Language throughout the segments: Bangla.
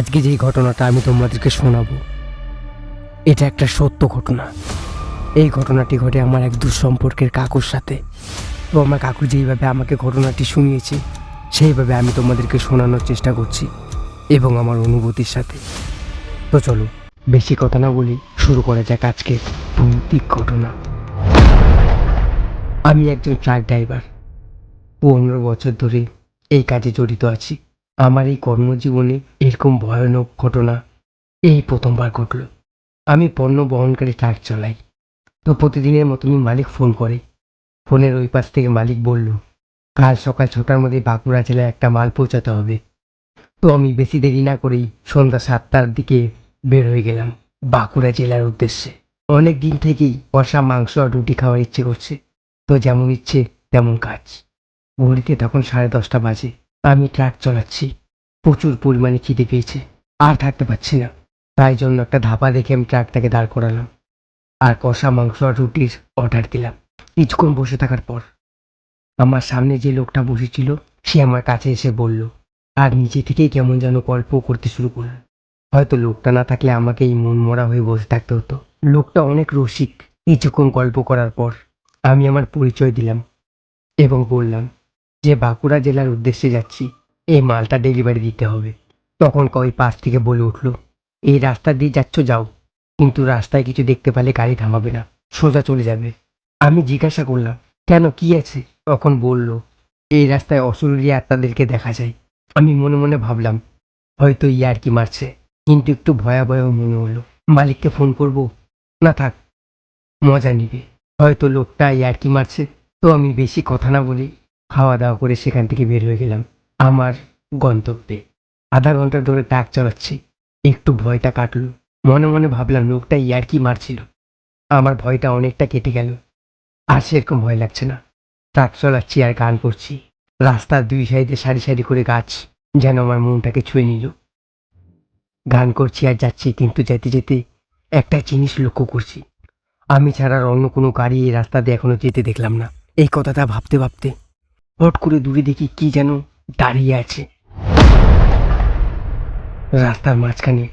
আজকে যেই ঘটনাটা আমি তোমাদেরকে শোনাবো, এটা একটা সত্য ঘটনা। এই ঘটনাটি ঘটে আমার এক দুঃসম্পর্কের কাকুর সাথে। তো আমার কাকু যেইভাবে আমাকে ঘটনাটি শুনিয়েছে, সেইভাবে আমি তোমাদেরকে শোনানোর চেষ্টা করছি এবং আমার অনুভূতির সাথে। তো চলো, বেশি কথা না বলি শুরু করা যাক আজকে ভৌতিক ঘটনা। আমি একজন ট্রাক ড্রাইভার। পনেরো বছর ধরে এই কাজে জড়িত আছি। আমার এই কর্মজীবনে এরকম ভয়ানক ঘটনা এই প্রথমবার ঘটল। আমি পণ্য বহনকারী ট্রাক চলাই। তো প্রতিদিনের মতনই মালিক ফোন করে। ফোনের ওই পাশ থেকে মালিক বলল, কাল সকাল ছটার মধ্যে বাঁকুড়া জেলায় একটা মাল পৌঁছাতে হবে। তো আমি বেশি দেরি না করেই সন্ধ্যা সাতটার দিকে বের হয়ে গেলাম বাঁকুড়া জেলার উদ্দেশ্যে। অনেক দিন থেকেই কষা মাংস আর রুটি খাওয়ার ইচ্ছে করছে। তো যেমন ইচ্ছে তেমন কাজ। ঘড়িতে তখন সাড়ে দশটা বাজে। আমি ট্রাক চালাচ্ছি। প্রচুর পরিমাণে খিদে পেয়েছে। আর থাকতে পারছি না। তাই জন্য একটা ধাপা দেখে আমি ট্রাকটাকে দাঁড় করালাম। আর কষা মাংস আর রুটির অর্ডার দিলাম। কিছুক্ষণ বসে থাকার পর আমার সামনে যে লোকটা বসেছিল, সে আমার কাছে এসে বলল, আর নিজে থেকেই কেমন যেন গল্প করতে শুরু করল। হয়তো লোকটা না থাকলে আমাকে এই মন মরা হয়ে বসে থাকতে হতো। লোকটা অনেক রসিক। কিছুক্ষণ গল্প করার পর আমি আমার পরিচয় দিলাম এবং বললাম যে বাঁকুড়া জেলার উদ্দেশ্যে যাচ্ছি, এই মালটা ডেলিভারি দিতে হবে। তখন কই পাশ থেকে বলে উঠল, এই রাস্তা দিয়ে যাচ্ছ, যাও। কিন্তু রাস্তায় কিছু দেখতে পেলে গাড়ি থামাবে না, সোজা চলে যাবে। আমি জিজ্ঞাসা করলাম, কেন, কি আছে? তখন বলল, এই রাস্তায় অসুরী আত্মাদেরকে দেখা যায়। আমি মনে মনে ভাবলাম, হয়তো ইয়ার কি মারছে। কিন্তু একটু ভয়াবহ মনে হলো, মালিককে ফোন করব? না থাক, মজা নিবে। হয়তো লোকটা ইয়ার কি মারছে। তো আমি বেশি কথা না বলি খাওয়া দাওয়া করে সেখান থেকে বের হয়ে গেলাম আমার গন্তব্যে। আধা ঘণ্টা ধরে ট্রাক চালাচ্ছি, একটু ভয়টা কাটলো। মনে মনে ভাবলাম লোকটা ইয়ার কি মারছিল। আমার ভয়টা অনেকটা কেটে গেল। আর সেরকম ভয় লাগছে না। ট্রাক চালাচ্ছি আর গান করছি। রাস্তার দুই সাইডে সারি সারি করে গাছ যেন আমার মনটাকে ছুঁয়ে নিল। গান করছি আর যাচ্ছি, কিন্তু যেতে যেতে একটা জিনিস লক্ষ্য করছি। আমি ছাড়া আর অন্য কোনো গাড়ি এই রাস্তা দিয়ে এখনও যেতে দেখলাম না। এই কথাটা ভাবতে ভাবতে হট করে দূরে দেখি কি যেন দাঁড়িয়ে আছে। রাস্তার মাঝখানে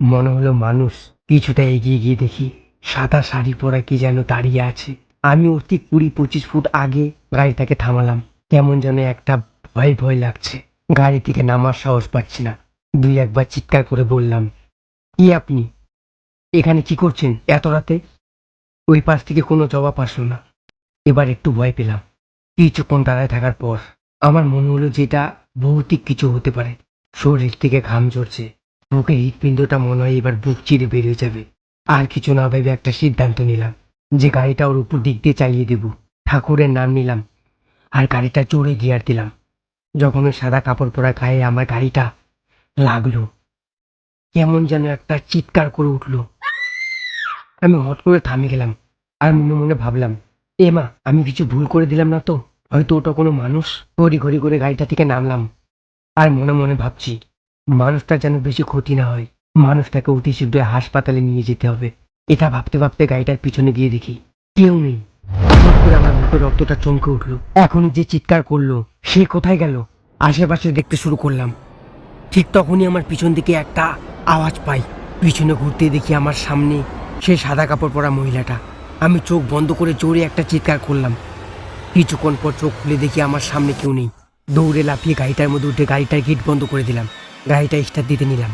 মনে হলো মানুষ কিছুটা এগিয়ে গিয়ে দেখি সাদা শাড়ি পরা কি যেন দাঁড়িয়ে আছে। আমি অতি কুড়ি পঁচিশ ফুট আগে গাড়িটাকে থামালাম। কেমন যেন একটা ভয় ভয় লাগছে। গাড়ি থেকে নামার সাহস পাচ্ছি না। দুই একবার চিৎকার করে বললাম, কি আপনি? এখানে কি করছেন? এত রাতে? ওই পাশ থেকে কোনো জবাব আসলো না। এবার একটু ভয় পেলাম। কিছুক্ষণ দাঁড়ায় থাকার পর আমার মনে হলো যেটা ভৌতিক কিছু হতে পারে। শরীর থেকে ঘাম ঝরছে। বুকের হৃৎপিণ্ডটা মনে হয় এবার বুক চিরে বেরিয়ে যাবে। আর কিছু না ভেবে একটা সিদ্ধান্ত নিলাম যে গাড়িটা ওর উপর দিক দিয়ে চালিয়ে দেব। ঠাকুরের নাম নিলাম আর গাড়িটা জোরে গিয়ার দিলাম। যখন ওই সাদা কাপড় পরা গায়ে আমার গাড়িটা লাগল, কেমন যেন একটা চিৎকার করে উঠল। আমি হট করে থামে গেলাম আর মনে মনে ভাবলাম এ মা, আমি কিছু ভুল করে দিলাম না তো? হয়তো ওটা কোনো মানুষ? ঘড়ি ঘড়ি করে গাড়িটা থেকে নামলাম। আর মনে মনে ভাবছি মানুষটা যেন বেশি ক্ষতি না হয়। মানুষটাকে অতি শীঘ্র হাসপাতালে নিয়ে যেতে হবে। এটা ভাবতে ভাবতে গাড়িটার পিছনে গিয়ে দেখি, কেউ নেই। আমার মুখে রক্তটা চমকে উঠল। এখন যে চিৎকার করল, সে কোথায় গেল? আশেপাশে দেখতে শুরু করলাম। ঠিক তখনই আমার পিছন দিকে একটা আওয়াজ পাই। পিছনে ঘুরতে দেখি আমার সামনে সেই সাদা কাপড় পরা মহিলাটা। আমি চোখ বন্ধ করে জোরে একটা চিৎকার করলাম। কিছুক্ষণ পর চোখ খুলে দেখি আমার সামনে কেউ নেই। দৌড়ে লাফিয়ে গাড়িটার মধ্যে উঠে গাড়িটার গেট বন্ধ করে দিলাম। গাড়িটা স্টার্ট দিতে নিলাম।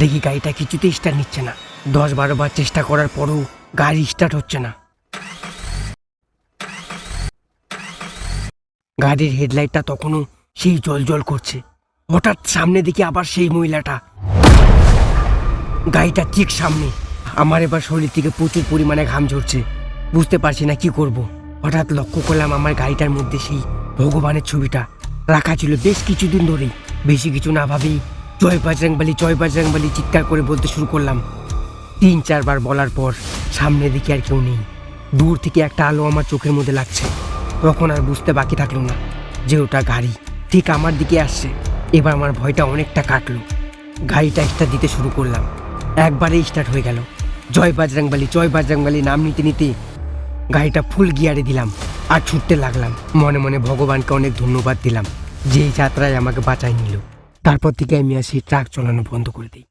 দেখি গাড়িটা কিছুতেই স্টার্ট নিচ্ছে না। দশ বারো বার চেষ্টা করার পরও গাড়ি স্টার্ট হচ্ছে না। গাড়ির হেডলাইটটা তখনও সেই জল জল করছে। হঠাৎ সামনে দেখি আবার সেই মহিলাটা। গাড়িটা ঠিক সামনে। আমার এবার শরীর থেকে প্রচুর পরিমাণে ঘাম ঝরছে। বুঝতে পারছি না কি করব। হঠাৎ লক্ষ্য করলাম আমার গাড়িটার মধ্যে সেই ভগবানের ছবিটা রাখা ছিল বেশ কিছুদিন ধরেই। বেশি কিছু না ভাবেই জয় বাজরাংবালি জয় বাজরাংবালি চিৎকার করে বলতে শুরু করলাম। তিন চারবার বলার পর সামনে দিকে আর কেউ নেই। দূর থেকে একটা আলো আমার চোখের মধ্যে লাগছে। তখন আর বুঝতে বাকি থাকল না যে ওটা গাড়ি। ঠিক আমার দিকে আসছে। এবার আমার ভয়টা অনেকটা কাটলো। গাড়িটা স্টার্ট দিতে শুরু করলাম। একবারে স্টার্ট হয়ে গেল। জয় বাজরাংবালি জয় বাজরাংবালি নাম নিতে নিতে গাড়িটা ফুল গিয়ারে দিলাম। আর ছুটতে লাগলাম। মনে মনে ভগবানকে অনেক ধন্যবাদ দিলাম যে যাত্রায় আমাকে বাঁচাই নিল। তারপর থেকে আমি আসি ট্রাক চালানো বন্ধ করে দিই।